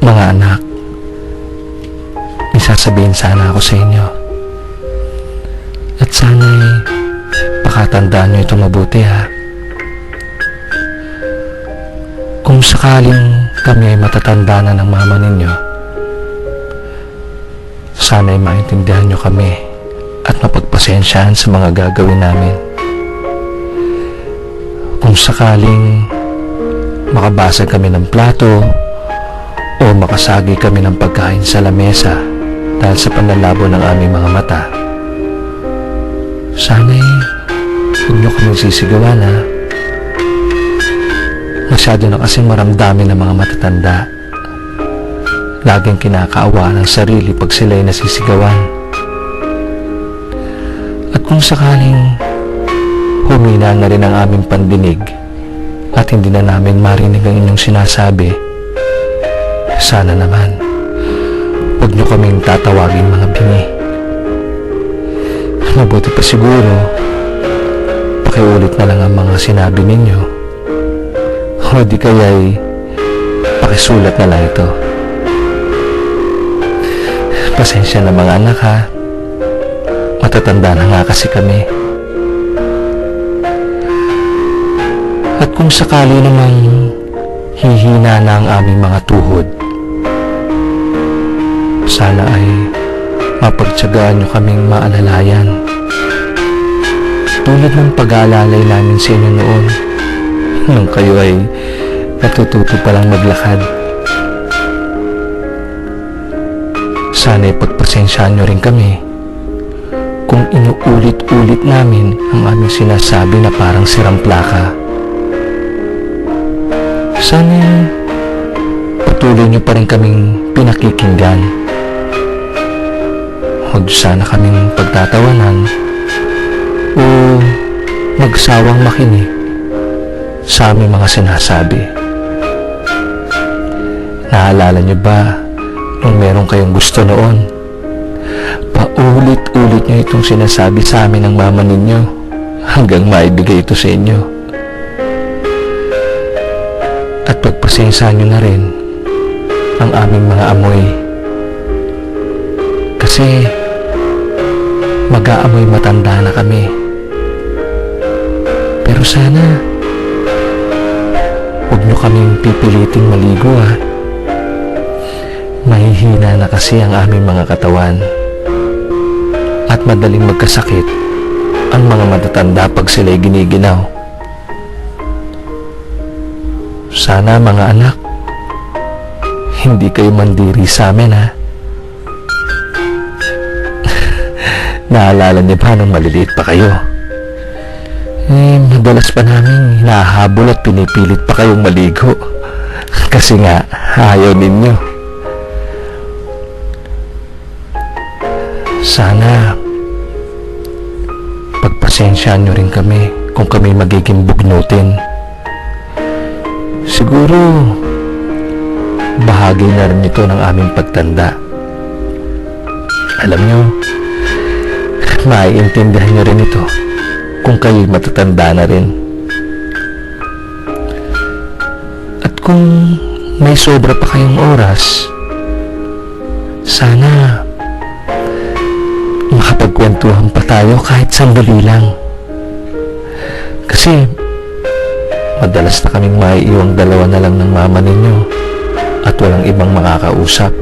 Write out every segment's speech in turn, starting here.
Mga anak, may sasabihin sana ako sa inyo. At sana'y pakatandaan nyo ito mabuti ha. Kung sakaling kami ay matatanda na ng mama ninyo, sana'y maintindihan nyo kami at mapagpasensyahan sa mga gagawin namin. Kung sakaling makabasag kami ng plato o makasagi kami ng pagkain sa lamesa dahil sa panlalabo ng aming mga mata, sana'y huwag nyo kami sisigawan ha. Masyado na kasing maramdamin ng mga matatanda. Laging kinakaawa ng sarili pag sila'y nasisigawan. At kung sakaling humina na rin ang aming pandinig at hindi na namin marinig ang inyong sinasabi, sana naman huwag nyo kaming tatawagin mga bingi. Mabuti pa siguro pakiulit na lang ang mga sinabi ninyo o di kaya'y pakisulat na lang ito. Pasensya na mga anak ha. Matatanda na nga kasi kami. At kung sakali namang hihina na ang aming mga tuhod, sana ay mapagtsagaan nyo kaming maalalayan. Tulad ng pag-aalalay namin sa inyo noon nung kayo ay natututo pa lang maglakad. Sana'y pagpasensyaan nyo rin kami kung inuulit-ulit namin ang aming sinasabi na parang sirang plaka. Sana'y patuloy nyo pa rin kaming pinakikinggan. Huwag sana kaming pagtatawanan o magsawang makinig sa aming mga sinasabi. Naalala niyo ba nung meron kayong gusto noon? Paulit-ulit niyo itong sinasabi sa amin ng mama ninyo hanggang maibigay ito sa inyo. At pagpasensya niyo na rin ang aming mga amoy. Kasi mag-aamoy matanda na kami. Pero sana Huwag nyo kaming pipiliting maligo ha. Mahihina na kasi ang aming mga katawan. At madaling magkasakit ang mga matatanda pag sila'y giniginaw. Sana mga anak, hindi kayo mandiri sa amin ha. Naalala niyo ba nung maliliit pa kayo? Eh, madalas pa namin hinahabol at pinipilit pa kayong maligo. Kasi nga, ayaw ninyo. Sana, pagpasensyaan nyo rin kami kung kami magiging bugnutin. Siguro, bahagi na rin ito ng aming pagtanda. Alam nyo, maiintindihan nyo rin ito kung kayo matatanda na rin. At kung may sobra pa kayong oras, sana makapagkwentuhan pa tayo kahit sandali lang. Kasi madalas na kaming maiiwang dalawa na lang ng mama ninyo at walang ibang makakausap.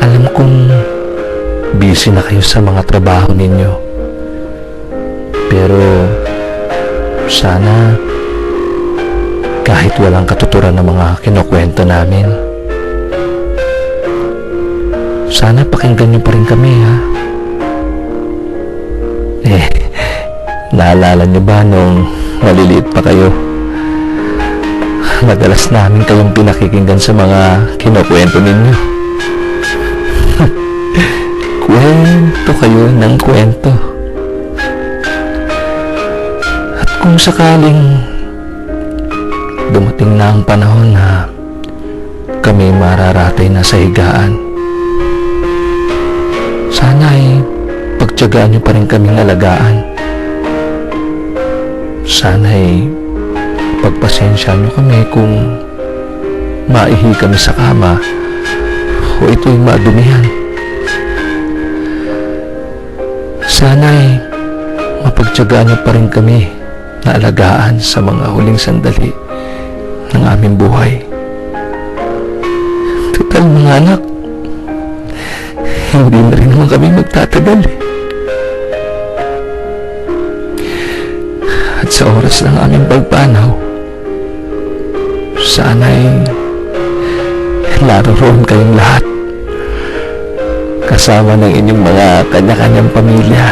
Alam kong busy na kayo sa mga trabaho ninyo. Pero sana kahit walang katuturan ng mga kinukwento namin. Sana pakinggan niyo pa rin kami ha. Eh, naalala niyo ba nung maliliit pa kayo? Madalas namin kayong pinakikinggan sa mga kinukwento ninyo. kwento kayo ng kwento. At kung sakaling dumating na ang panahon na kami mararatay na sa higaan, sana ay pagtyagaan niyo pa rin kaming alagaan. Sana ay pagpasensya nyo kami kung maihi kami sa kama o ito'y madumihan. Sana'y mapagtyagaan niyo pa rin kami na alagaan sa mga huling sandali ng aming buhay. Total mga anak, hindi na rin naman kami magtatagal eh. At sa oras ng aming pagpanaw, sana'y naroon kayong lahat. Kasama ng inyong mga kanya-kanyang pamilya.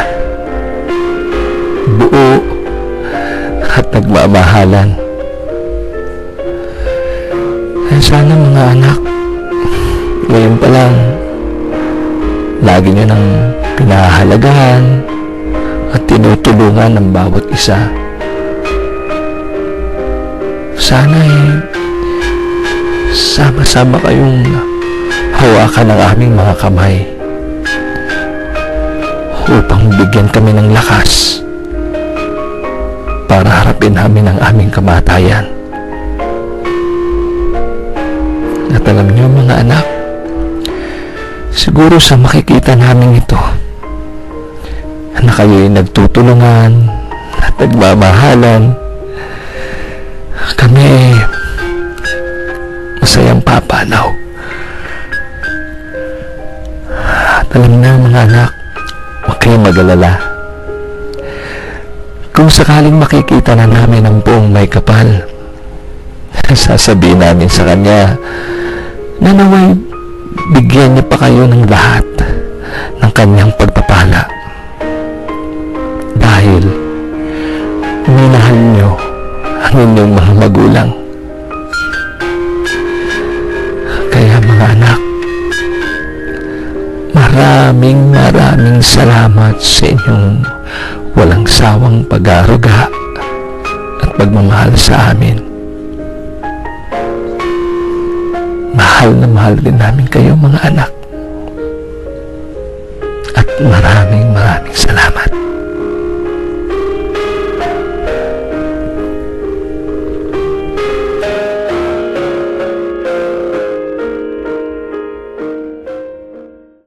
Buo at nagmamahalan. Eh, sana mga anak ngayon pa lang lagi nyo nang pinahahalagahan at tinutulungan ng bawat isa sana eh sama-sama kayong hawakan ng aming mga kamay upang bigyan kami ng lakas para harapin namin ang aming kamatayan. At alam niyo mga anak, siguro sa makikita namin ito, na kayo'y nagtutulungan at nagmamahalan, kami masayang papanaw. At alam na mga anak, huwag kayong mag-alala. Kung sakaling makikita na namin ang buong may kapal, sasabihin namin sa kanya na naway bigyan niya pa kayo ng lahat ng kanyang pagpapala. Dahil minahal niyo ang inyong mga magulang. Kaya mga anak, maraming maraming salamat sa inyong walang sawang pag-aaruga at pagmamahal sa amin. Mahal na mahal din namin kayo mga anak. At maraming maraming salamat.